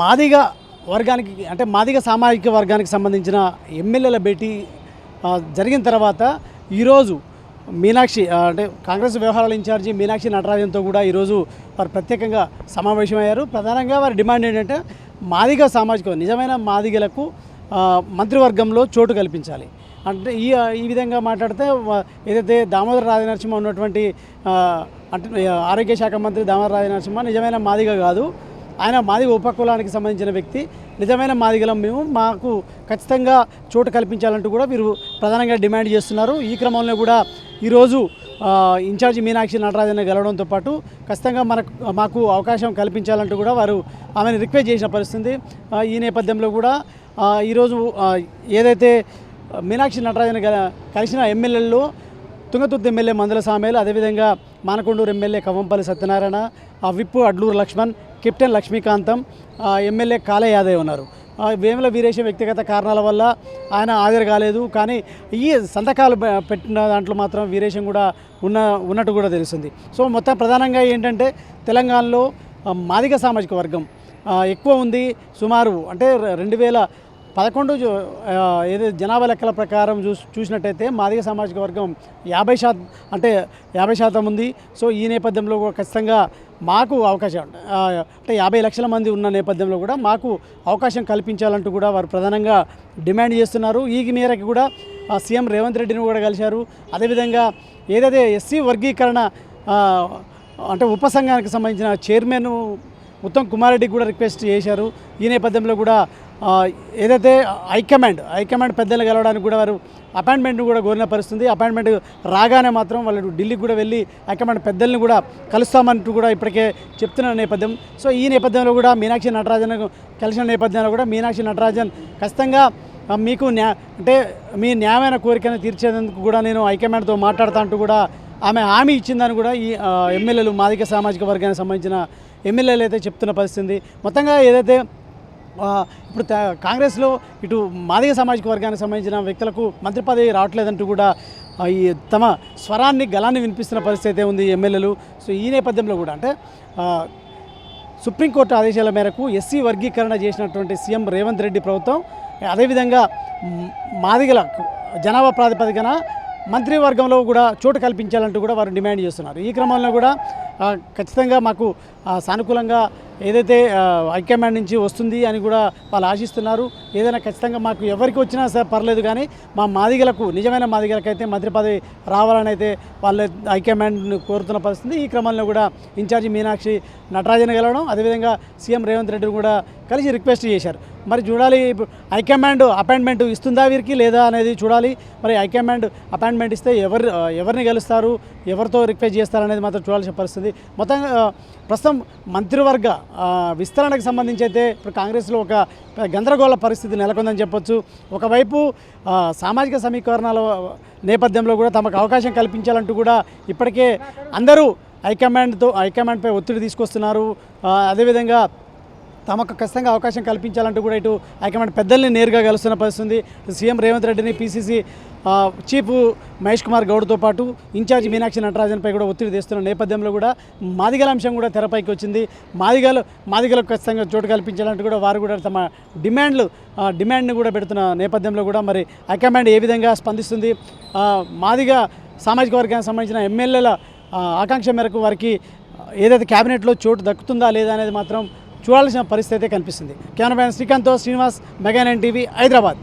మాదిగ వర్గానికి అంటే మాదిగ సామాజిక వర్గానికి సంబంధించిన ఎమ్మెల్యేల భేటీ జరిగిన తర్వాత ఈరోజు మీనాక్షి అంటే కాంగ్రెస్ వ్యవహారాల ఇన్ఛార్జి మీనాక్షి నటరాజన్తో కూడా ఈరోజు వారు ప్రత్యేకంగా సమావేశమయ్యారు. ప్రధానంగా వారి డిమాండ్ ఏంటంటే మాదిగ సామాజిక నిజమైన మాదిగలకు మంత్రివర్గంలో చోటు కల్పించాలి. అంటే ఈ ఈ విధంగా మాట్లాడితే ఏదైతే దామోదర రాజనరసింహ ఉన్నటువంటి అంటే ఆరోగ్య శాఖ మంత్రి దామోదర రాజనరసింహ నిజమైన మాదిగ కాదు. ఆయన మాది ఉపకులానికి సంబంధించిన వ్యక్తి. నిజమైన మాదిగలం మేము. మాకు ఖచ్చితంగా చోటు కల్పించాలంటూ కూడా వీరు ప్రధానంగా డిమాండ్ చేస్తున్నారు. ఈ క్రమంలో కూడా ఈరోజు ఇన్ఛార్జి మీనాక్షి నటరాజన్ గెలవడంతో పాటు ఖచ్చితంగా మనకు మాకు అవకాశం కల్పించాలంటూ కూడా వారు ఆమెను రిక్వెస్ట్ చేసిన పరిస్థితి. ఈ నేపథ్యంలో కూడా ఈరోజు ఏదైతే మీనాక్షి నటరాజన్ కలిసిన ఎమ్మెల్యేల్లో తుంగతుర్తి ఎమ్మెల్యే మందుల సామేలు అదేవిధంగా Manakondur MLA Kavampally Satyanarayana whip Adluri Laxman captain Lakshmikantham MLA Kale Yadav ఉన్నారు. వేముల వీరేశం వ్యక్తిగత కారణాల వల్ల ఆయన హాజరు కాలేదు. కానీ ఈ సంతకాలు పెట్టిన దాంట్లో మాత్రం వీరేశం కూడా ఉన్న ఉన్నట్టు కూడా తెలుస్తుంది. సో మొత్తం ప్రధానంగా ఏంటంటే తెలంగాణలో మాదిగ సామాజిక వర్గం ఎక్కువ ఉంది. సుమారు అంటే రెండు వేల పదకొండు జు- ఏదో జనాభా లెక్కల ప్రకారం చూసి చూసినట్టయితే మాదిగ సామాజిక వర్గం యాభై శాతం అంటే యాభై శాతం ఉంది. సో ఈ నేపథ్యంలో కూడా ఖచ్చితంగా మాకు అవకాశం అంటే యాభై లక్షల మంది ఉన్న నేపథ్యంలో కూడా మాకు అవకాశం కల్పించాలంటూ కూడా వారు ప్రధానంగా డిమాండ్ చేస్తున్నారు. ఈ మేరకు కూడా సీఎం రేవంత్ రెడ్డిని కూడా కలిశారు. అదేవిధంగా ఏదైతే ఎస్సీ వర్గీకరణ అంటే ఉపసంఘానికి సంబంధించిన చైర్మన్ ఉత్తమ్ కుమార్ రెడ్డికి కూడా రిక్వెస్ట్ చేశారు. ఈ నేపథ్యంలో కూడా ఏదైతే హైకమాండ్ హైకమాండ్ పెద్దలు కలవడానికి కూడా వారు అపాయింట్మెంట్ కూడా కోరిన పరిస్థితుంది అపాయింట్మెంట్ రాగానే మాత్రం వాళ్ళు ఢిల్లీకి కూడా వెళ్ళి హైకమాండ్ పెద్దల్ని కూడా కలుస్తామంటూ కూడా ఇప్పటికే చెప్తున్న నేపథ్యం. సో ఈ నేపథ్యంలో కూడా మీనాక్షి నటరాజన్ కలిసిన నేపథ్యంలో కూడా మీనాక్షి నటరాజన్ ఖచ్చితంగా మీకు న్యా అంటే మీ న్యాయమైన కోరికను తీర్చేందుకు కూడా నేను హైకమాండ్తో మాట్లాడతా అంటూ కూడా ఆమె హామీ ఇచ్చిందని కూడా ఈ ఎమ్మెల్యేలు మాదిక సామాజిక వర్గానికి సంబంధించిన ఎమ్మెల్యేలు అయితే చెప్తున్న పరిస్థితి మొత్తంగా ఏదైతే ఇప్పుడు కాంగ్రెస్లో ఇటు మాదిగ సామాజిక వర్గానికి సంబంధించిన వ్యక్తులకు మంత్రి పదవి రావట్లేదంటూ కూడా ఈ తమ స్వరాన్ని గలాన్ని వినిపిస్తున్న పరిస్థితి అయితే ఉంది ఎమ్మెల్యేలు. సో ఈ నేపథ్యంలో కూడా అంటే సుప్రీంకోర్టు ఆదేశాల మేరకు ఎస్సీ వర్గీకరణ చేసినటువంటి సీఎం రేవంత్ రెడ్డి ప్రభుత్వం అదేవిధంగా మాదిగల జనాభా ప్రాతిపదికన మంత్రివర్గంలో కూడా చోటు కల్పించాలంటూ కూడా వారు డిమాండ్ చేస్తున్నారు. ఈ క్రమంలో కూడా ఖచ్చితంగా మాకు సానుకూలంగా ఏదైతే హైకమాండ్ నుంచి వస్తుంది అని కూడా వాళ్ళు ఆశిస్తున్నారు. ఏదైనా ఖచ్చితంగా మాకు ఎవరికి వచ్చినా సరే పర్లేదు కానీ మా మాదిగలకు నిజమైన మాదిగలకు అయితే మంత్రి పదవి రావాలని అయితే వాళ్ళ హైకమాండ్ కోరుతున్న పరిస్థితి. ఈ క్రమంలో కూడా ఇన్ఛార్జి మీనాక్షి నటరాజన్ గెలవడం అదేవిధంగా సీఎం రేవంత్ రెడ్డి కూడా కలిసి రిక్వెస్ట్ చేశారు. మరి చూడాలి ఇప్పుడు హైకమాండ్ అపాయింట్మెంట్ ఇస్తుందా వీరికి లేదా అనేది చూడాలి. మరి హైకమాండ్ అపాయింట్మెంట్ ఇస్తే ఎవరు ఎవరిని గెలుస్తారు ఎవరితో రిక్వెస్ట్ చేస్తారు అనేది మాత్రం చూడాల్సిన పరిస్థితి. మొత్తంగా ప్రస్తుతం మంత్రివర్గ విస్తరణకు సంబంధించి అయితే ఇప్పుడు కాంగ్రెస్లో ఒక గందరగోళ పరిస్థితి నెలకొందని చెప్పొచ్చు. ఒకవైపు సామాజిక సమీకరణాల నేపథ్యంలో కూడా తమకు అవకాశం కల్పించాలంటూ కూడా ఇప్పటికే అందరూ హైకమాండ్తో హైకమాండ్పై ఒత్తిడి తీసుకొస్తున్నారు. అదేవిధంగా తమకు ఖచ్చితంగా అవకాశం కల్పించాలంటూ కూడా ఇటు హైకమాండ్ పెద్దల్ని నేరుగా కలుస్తున్న పరిస్థితుంది. సీఎం రేవంత్ రెడ్డిని పీసీసీ చీఫ్ మహేష్ కుమార్ గౌడ్తో పాటు ఇన్ఛార్జ్ మీనాక్షి నటరాజన్పై కూడా ఒత్తిడి తెస్తున్న నేపథ్యంలో కూడా మాదిగల అంశం కూడా తెరపైకి వచ్చింది. మాదిగలు మాదిగలకు ఖచ్చితంగా చోటు కల్పించాలంటూ కూడా వారు కూడా తమ డిమాండ్లు డిమాండ్ని కూడా పెడుతున్న నేపథ్యంలో కూడా మరి హైకమాండ్ ఏ విధంగా స్పందిస్తుంది? మాదిగ సామాజిక వర్గానికి సంబంధించిన ఎమ్మెల్యేల ఆకాంక్ష మేరకు వారికి ఏదైతే క్యాబినెట్లో చోటు దక్కుతుందా లేదా అనేది మాత్రం చూడాల్సిన పరిస్థితి అయితే కనిపిస్తుంది. కెమెరా శ్రీకాంత్ శ్రీకాంత్తో శ్రీనివాస్ మెగానైన్ టీవీ హైదరాబాద్.